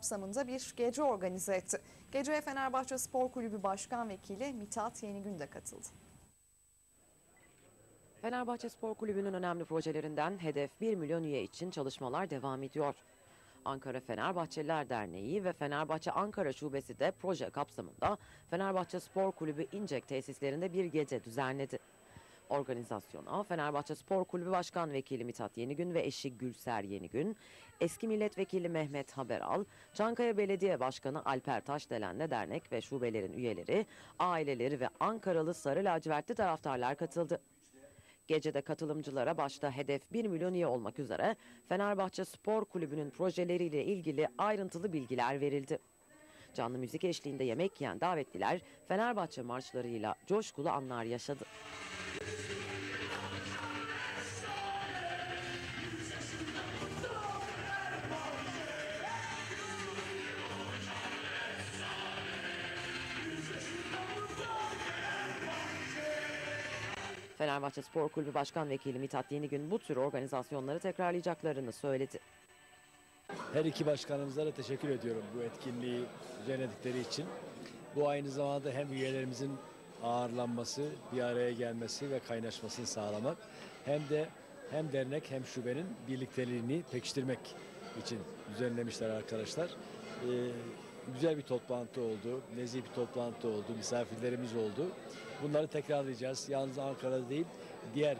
kapsamında bir gece organize etti. Geceye Fenerbahçe Spor Kulübü Başkan Vekili Mithat Yenigün de katıldı. Fenerbahçe Spor Kulübü'nün önemli projelerinden hedef 1 milyon üye için çalışmalar devam ediyor. Ankara Fenerbahçeliler Derneği ve Fenerbahçe Ankara Şubesi de proje kapsamında Fenerbahçe Spor Kulübü İncek tesislerinde bir gece düzenledi. Organizasyona Fenerbahçe Spor Kulübü Başkan Vekili Mithat Yenigün ve eşi Gülser Yenigün, eski milletvekili Mehmet Haberal, Çankaya Belediye Başkanı Alper Taşdelen'le dernek ve şubelerin üyeleri, aileleri ve Ankaralı sarı lacivertli taraftarlar katıldı. Gecede katılımcılara başta hedef 1 milyon üye olmak üzere Fenerbahçe Spor Kulübü'nün projeleriyle ilgili ayrıntılı bilgiler verildi. Canlı müzik eşliğinde yemek yiyen davetliler Fenerbahçe marşlarıyla coşkulu anlar yaşadı. Fenerbahçe Spor Kulübü Başkan Vekili Mithat Yenigün bu tür organizasyonları tekrarlayacaklarını söyledi. Her iki başkanımıza da teşekkür ediyorum bu etkinliği düzenledikleri için. Bu aynı zamanda hem üyelerimizin ağırlanması, bir araya gelmesi ve kaynaşmasını sağlamak hem de hem dernek hem şubenin birlikteliğini pekiştirmek için düzenlemişler arkadaşlar. Ee, güzel bir toplantı oldu, nezih bir toplantı oldu, misafirlerimiz oldu. Bunları tekrarlayacağız. Yalnız Ankara'da değil, diğer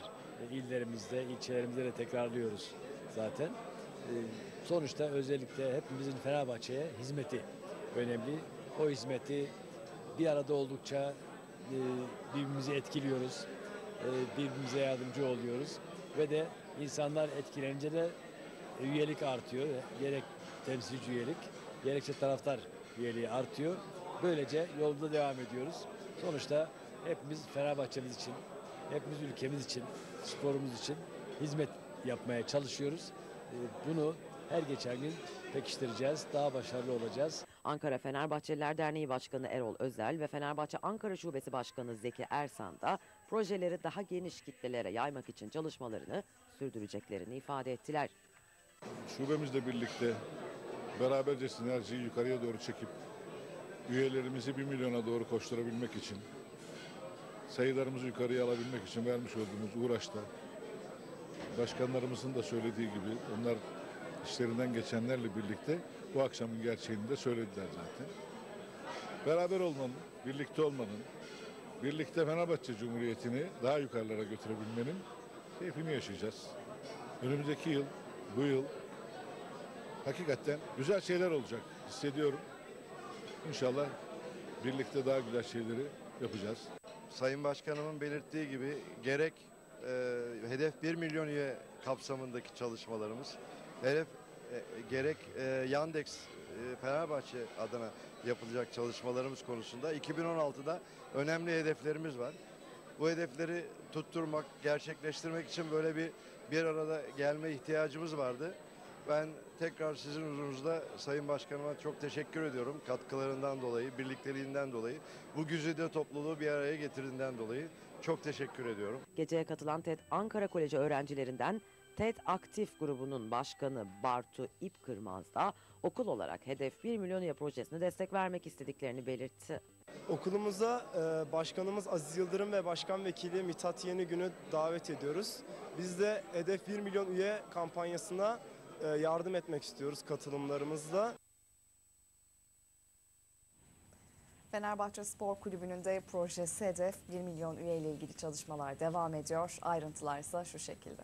illerimizde, ilçelerimizde de tekrarlıyoruz zaten. Ee, sonuçta özellikle hepimizin Fenerbahçe'ye hizmeti önemli. O hizmeti bir arada oldukça e, birbirimizi etkiliyoruz, e, birbirimize yardımcı oluyoruz ve de insanlar etkilenince de üyelik artıyor. Gerek temsilci üyelik, gerekse taraftar üyeliği artıyor. Böylece yolda devam ediyoruz. Sonuçta hepimiz Fenerbahçemiz için, hepimiz ülkemiz için, sporumuz için hizmet yapmaya çalışıyoruz. E, Bunu her geçen gün pekiştireceğiz, daha başarılı olacağız. Ankara Fenerbahçeliler Derneği Başkanı Erol Özel ve Fenerbahçe Ankara Şubesi Başkanı Zeki Ersan da projeleri daha geniş kitlelere yaymak için çalışmalarını sürdüreceklerini ifade ettiler. Şubemizle birlikte beraberce sinerjiyi yukarıya doğru çekip üyelerimizi 1 milyona doğru koşturabilmek için sayılarımızı yukarıya alabilmek için vermiş olduğumuz uğraşta başkanlarımızın da söylediği gibi onlar işlerinden geçenlerle birlikte bu akşamın gerçeğini de söylediler zaten. Beraber olmanın, birlikte olmanın, birlikte Fenerbahçe Cumhuriyeti'ni daha yukarılara götürebilmenin keyfini yaşayacağız. Önümüzdeki yıl, bu yıl hakikaten güzel şeyler olacak hissediyorum. İnşallah birlikte daha güzel şeyleri yapacağız. Sayın Başkanımın belirttiği gibi gerek e, hedef 1 milyon üye kapsamındaki çalışmalarımız, hedef e, gerek e, Yandex e, Fenerbahçe adına yapılacak çalışmalarımız konusunda 2016'da önemli hedeflerimiz var. Bu hedefleri tutturmak, gerçekleştirmek için böyle bir bir arada gelme ihtiyacımız vardı. Ben tekrar sizin huzurunuzda Sayın Başkanıma çok teşekkür ediyorum katkılarından dolayı, birlikteliğinden dolayı. Bu güzide topluluğu bir araya getirdiğinden dolayı çok teşekkür ediyorum. Geceye katılan TED Ankara Koleji öğrencilerinden TED Aktif grubunun başkanı Bartu İpkırmaz da okul olarak hedef 1 milyon üye projesine destek vermek istediklerini belirtti. Okulumuza e, başkanımız Aziz Yıldırım ve başkan vekili Mithat Yenigün'ü davet ediyoruz. Biz de Hedef 1 milyon üye kampanyasına yardım etmek istiyoruz katılımlarımızla. Fenerbahçe Spor Kulübü'nün de projesi hedef 1 milyon üye ile ilgili çalışmalar devam ediyor. Ayrıntılar ise şu şekilde.